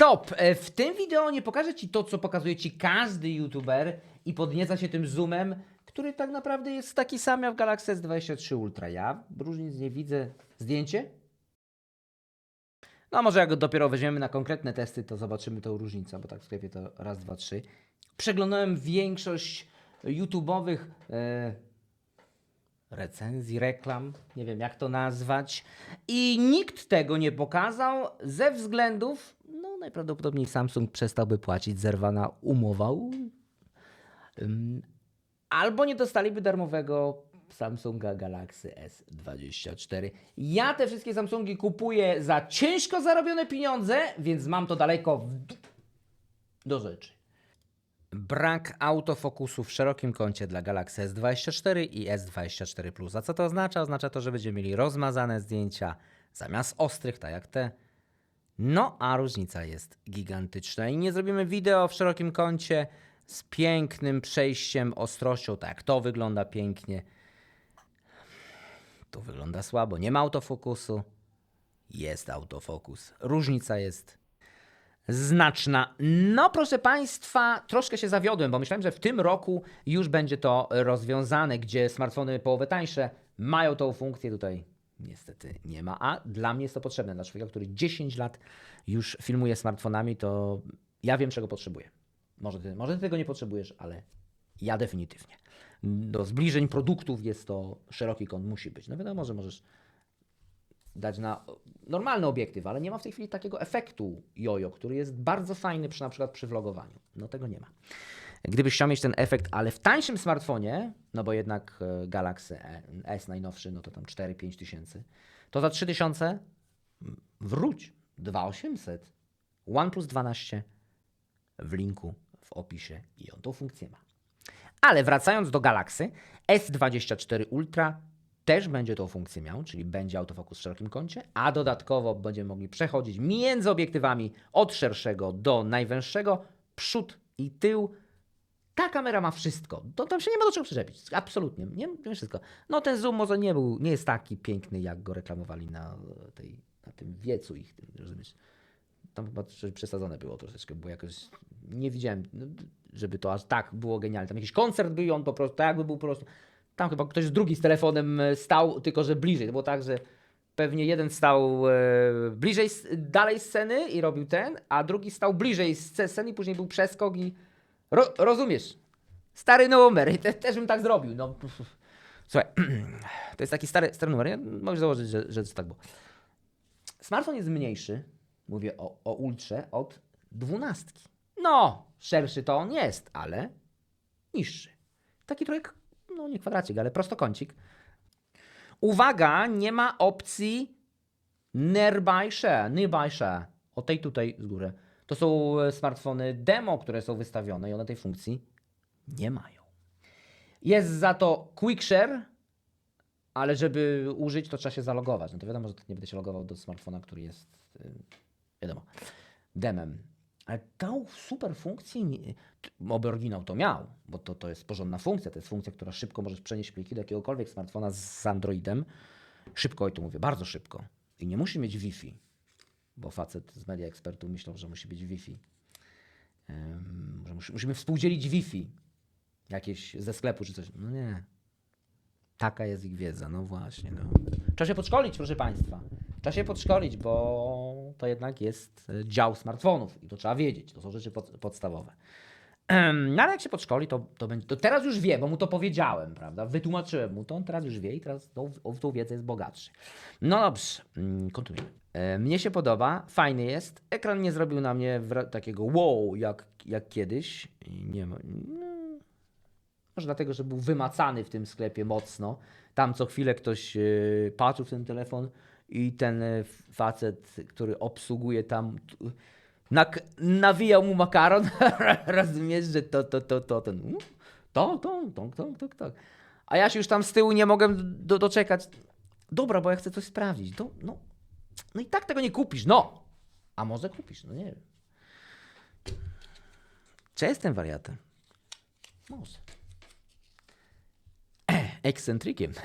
Stop! E, W tym wideo nie pokażę Ci to, co pokazuje Ci każdy youtuber i podnieca się tym zoomem, który tak naprawdę jest taki sam jak w Galaxy S23 Ultra. Ja różnic nie widzę. Zdjęcie? No może jak go dopiero weźmiemy na konkretne testy, to zobaczymy tą różnicę, bo tak w sklepie to raz, dwa, trzy. Przeglądałem większość YouTube'owych e, recenzji, reklam, nie wiem jak to nazwać. I nikt tego nie pokazał ze względów, najprawdopodobniej Samsung przestałby płacić, zerwana umowa. Ym, Albo nie dostaliby darmowego Samsunga Galaxy S24. Ja te wszystkie Samsungi kupuję za ciężko zarobione pieniądze, więc mam to daleko d- do rzeczy. Brak autofokusu w szerokim kącie dla Galaxy S24 i S24 Plus. A co to oznacza? Oznacza to, że będziemy mieli rozmazane zdjęcia zamiast ostrych, tak jak te. No, a różnica jest gigantyczna. I nie zrobimy wideo w szerokim kącie z pięknym przejściem, ostrością, tak to wygląda pięknie. Tu wygląda słabo, nie ma autofokusu. Jest autofokus. Różnica jest znaczna. No, proszę Państwa, troszkę się zawiodłem, bo myślałem, że w tym roku już będzie to rozwiązane, gdzie smartfony połowę tańsze mają tą funkcję. Tutaj niestety nie ma, a dla mnie jest to potrzebne. Dla człowieka, który 10 lat już filmuje smartfonami, to ja wiem, czego potrzebuję. Może ty, może ty tego nie potrzebujesz, ale ja definitywnie. Do zbliżeń produktów jest to szeroki kąt, musi być. No wiadomo, że możesz dać na normalny obiektyw, ale nie ma w tej chwili takiego efektu jojo, który jest bardzo fajny przy na przykład przy vlogowaniu. No tego nie ma. Gdybyś chciał mieć ten efekt, ale w tańszym smartfonie, no bo jednak e, Galaxy S najnowszy, no to tam 4-5 tysięcy, to za 3 tysiące wróć 2800 OnePlus 12 w linku w opisie i on tą funkcję ma. Ale wracając do Galaxy, S24 Ultra też będzie tą funkcję miał, czyli będzie autofokus w szerokim kącie, a dodatkowo będziemy mogli przechodzić między obiektywami od szerszego do najwęższego, przód i tył. Ta kamera ma wszystko. To tam się nie ma do czego przyczepić. Absolutnie. Nie, nie wszystko. No ten zoom może nie był, nie jest taki piękny, jak go reklamowali na, tej, na tym wiecu ich, tym, rozumiesz? Tam chyba przesadzone było troszeczkę, bo jakoś nie widziałem, no, żeby to aż tak było genialne. Tam jakiś koncert był i on po prostu, tak jakby był po prostu, tam chyba ktoś drugi z telefonem e, stał, tylko że bliżej. To było tak, że pewnie jeden stał e, bliżej, dalej sceny i robił ten, a drugi stał bliżej sce- sceny i później był przeskok i ro, rozumiesz, stary numer te, też bym tak zrobił. No, słuchaj, to jest taki stary, stary numer, nie? możesz założyć, że, że tak było. Smartfon jest mniejszy, mówię o, o ultrze, od dwunastki. No, szerszy to on jest, ale niższy. Taki trochę, no nie kwadracik, ale prostokącik. Uwaga, nie ma opcji Nearby Share, Nearby Share. O tej tutaj z góry. To są e, smartfony demo, które są wystawione i one tej funkcji nie mają. Jest za to Quick Share, ale żeby użyć, to trzeba się zalogować. No to wiadomo, że nie będę się logował do smartfona, który jest, y, wiadomo, demem. Ale tą super funkcję, oby oryginał to miał, bo to, to jest porządna funkcja, to jest funkcja, która szybko możesz przenieść pliki do jakiegokolwiek smartfona z Androidem. Szybko, i to mówię, bardzo szybko. I nie musi mieć Wi-Fi, bo facet z media ekspertów myślał, że musi być Wi-Fi. Ym, że musi, musimy współdzielić Wi-Fi jakieś ze sklepu czy coś. No nie, Taka jest ich wiedza, no właśnie. No. Trzeba się podszkolić, proszę Państwa. Trzeba się podszkolić, bo to jednak jest e, dział smartfonów i to trzeba wiedzieć. To są rzeczy pod, podstawowe. No ale jak się podszkoli, to, to, będzie, to teraz już wie, bo mu to powiedziałem, prawda? Wytłumaczyłem mu to, on teraz już wie i teraz tą, tą wiedzę jest bogatszy. No dobrze, mm, kontynuujemy. E, Mnie się podoba, fajny jest. Ekran nie zrobił na mnie takiego wow, jak, jak kiedyś. Nie ma, no, może dlatego, że był wymacany w tym sklepie mocno. Tam co chwilę ktoś e, patrzył w ten telefon i ten e, facet, który obsługuje tam, nak- nawijał mu makaron. Rozumiesz, że to, to, to, to, ten. To, to, to, to, to, to. A ja się już tam z tyłu nie mogę do, doczekać. Dobra, bo ja chcę coś sprawdzić. To, no, no i tak tego nie kupisz, no. A może kupisz, no nie wiem. Czy jestem wariatem? Może. Ekscentrykiem.